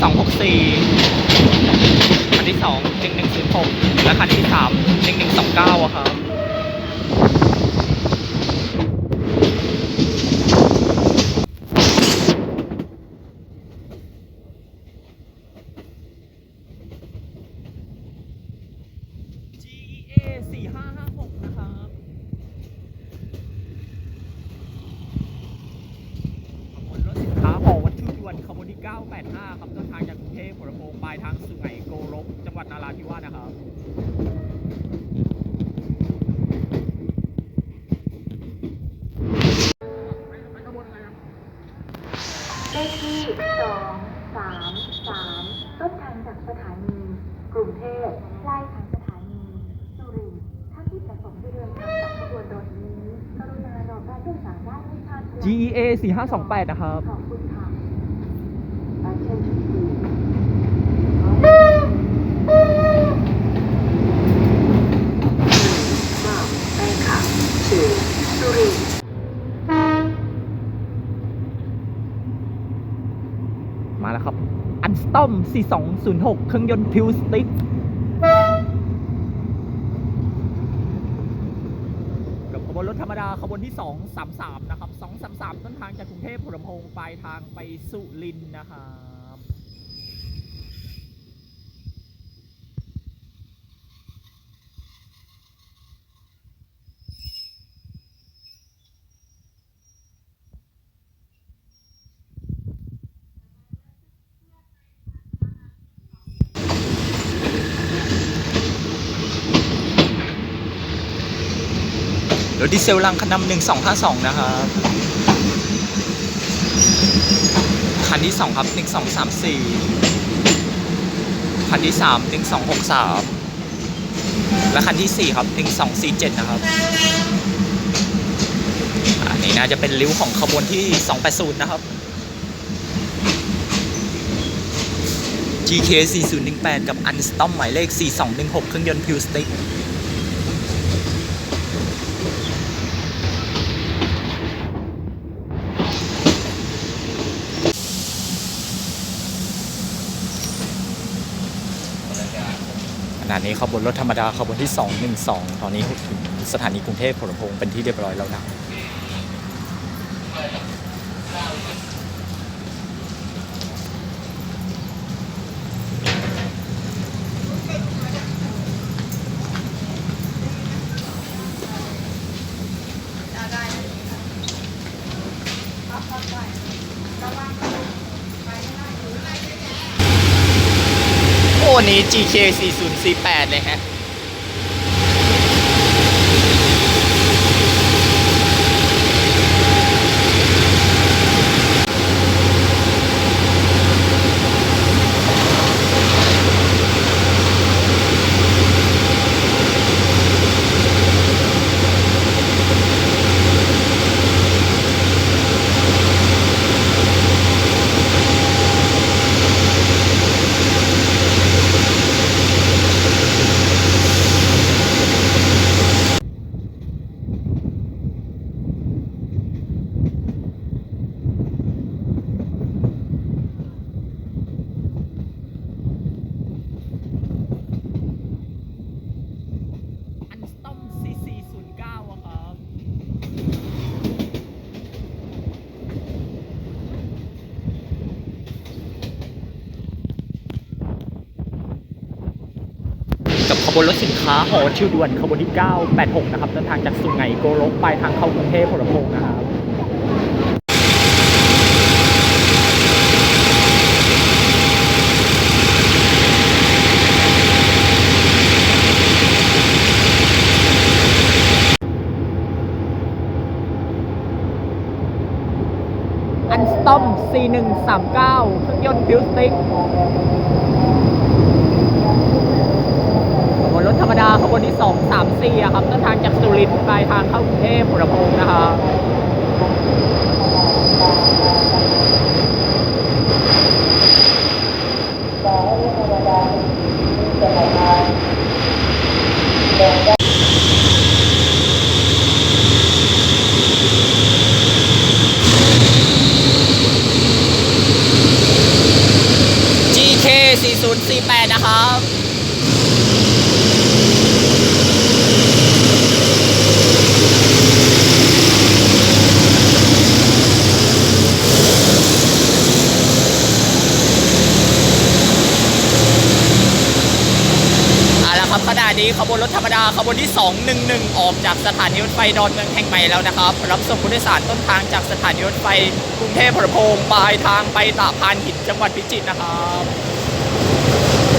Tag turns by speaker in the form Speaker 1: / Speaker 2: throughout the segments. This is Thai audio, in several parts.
Speaker 1: สองหกสี่คันที่สองหนึ่งหนึ่งศูนย์หกและคันที่สามหนึ่งหนึ่งสองเก้าอะครับ GEA สี่ห้าห้าหกนะครับ ขบวนรถสินค้าห่อวัตถุด่วนขบวนที่ 985 ครับต้นทางจากกรุงเทพหัวลำโพงปลายทางสุไหงโกลกจังหวัดนาราธิวาสนะครับ
Speaker 2: เลขที่สองสามสามต้นทางจากสถานีกรุงเทพปลายทางสถานีสุรินทร์ท่านที่ประสงค์จะเดินทางกับขบวนรถนี้กรุณารอการโดยสารได้ไม่ช้า
Speaker 1: GEA 4528 นะครับ
Speaker 2: ขอบคุณค่ะ Attention please มา
Speaker 1: แล้วครับ อันสตอม 4206 เครื่องยนต์พิวสติ๊กกับขบวนรถธรรมดาขบวนที่ 233 นะครับ 233 ต้นทางจากกรุงเทพหัวลำโพงปลายทางไปสุรินทร์นะครับ ร ถดีเซลลังคันนำหนึ่งสองห้าสองนะครับคันที่สองครับหนึ่งสองสามสี่คันที่สามหนึ่งสองหกสามและคันที่สี่ครับหนึ่งสองสี่เจ็ดนะครับอันนี้น่าจะเป็นริ้วของขบวนที่สองแปดศูนย์นะครับ GK 4018 กับ Unstom หมายเลข 4216 เครื่องยนต์พิวสติ๊ก ณะนี้ขบวนรถธรรมดาขบวนที่ 212 ตอนนี้ถึงสถานีกรุงเทพหัวลพงเป็นที่เรียบร้อยแล้วนะ วันนี้ GK 4048 เลยฮะ นรถสินค้าหอชิวด่วนขบวนที่ 986 นะครับเดินทางจากสุไหงโกลกไปทางเข้ากรุงเทพหัวลำโพงนะครับอันสตอม 4139 เครื่องยนต์พิวสติก รมดาขบวนที่สองสามสี่อะครับต้นทางจากสุรินทร์ปลายทางเข้ากรุงเทพหัวลำโพงนะครับ4048 นะครับ นี้ขบวนรถธรรมดาขบวนที่ 211 ออกจากสถานีรถไฟดอนเมืองแห่งใหม่แล้วนะครับ รับส่งผู้โดยสารต้นทางจากสถานีรถไฟกรุงเทพพระโพงปลายทางไปตาพานหินจังหวัดพิจิตรนะครับ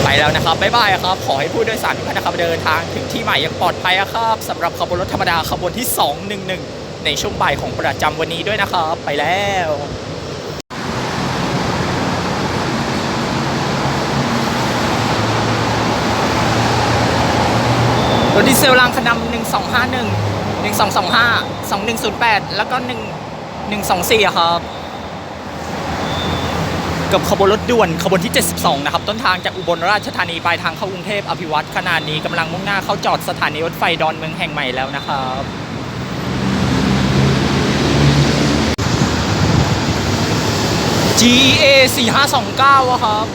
Speaker 1: ไปแล้วนะครับบ๊ายบายครับ ขอให้ผู้โดยสารทุกท่านนะครับเดินทางถึงที่หมายอย่างปลอดภัยครับสำหรับขบวนรถธรรมดาขบวนที่ 211 ในช่วงบ่ายของประจำวันนี้ด้วยนะครับ ไปแล้ว ถดีเซลรางขนำ1251 1225 2108แปดแล้วก็1 124อะครับกับขบวนรถด่วนขบวนที่ 72 นะครับ ต้นทางจากอุบลราชธานีปลายทางเข้ากรุงเทพอภิวัตขนาดนี้กำลังมุ่งหน้าเข้าจอดสถานีรถไฟดอนเมืองแห่งใหม่แล้วนะครับ GA 4529อะครับ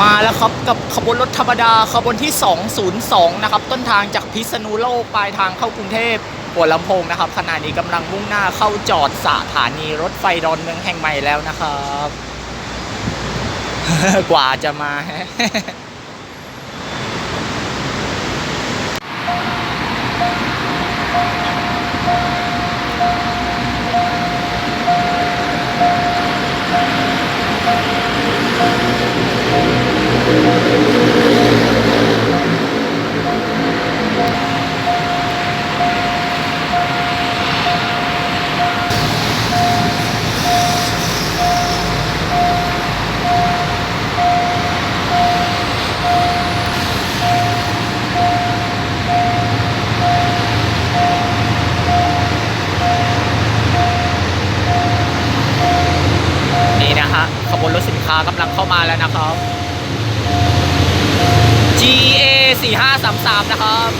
Speaker 1: มาแล้วครับกับขบวนรถธรรมดาขบวนที่ 202 นะครับ ต้นทางจากพิษณุโลกปลายทางเข้ากรุงเทพหัวลำโพงนะครับขณะนี้กำลังมุ่งหน้าเข้าจอดสถานีรถไฟดอนเมืองแห่งใหม่แล้วนะครับ กว่าจะมาากำลังเข้ามาแล้วนะครับ GA 4533 นะครับ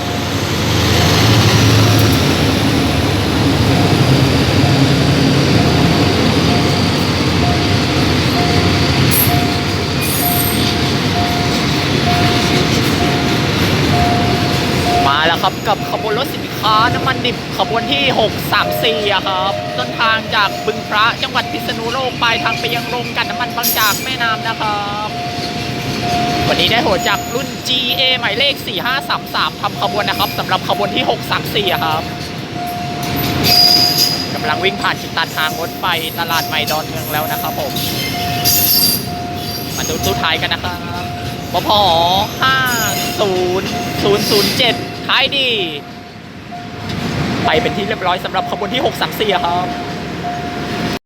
Speaker 1: ดิบขบวนที่ 634อะครับ ต้นทางจากบึงพระจังหวัดพิษณุโลกปลายทางไปยังโรงกันน้ำมันบางจากแม่น้ำนะครับ วันนี้ได้โหจากรุ่น GA หมายเลข 4533ทำขบวนนะครับสำหรับขบวนที่ 634อะครับกำลังวิ่งผ่านจุดตัดทางรถไฟตลาดใหม่ดอนเมืองแล้วนะครับผม มาดูตู้ท้ายกันนะครับปพ50007ท้ายดี ไปเป็นที่เรียบร้อยสำหรับขบวนที่ 634ครับ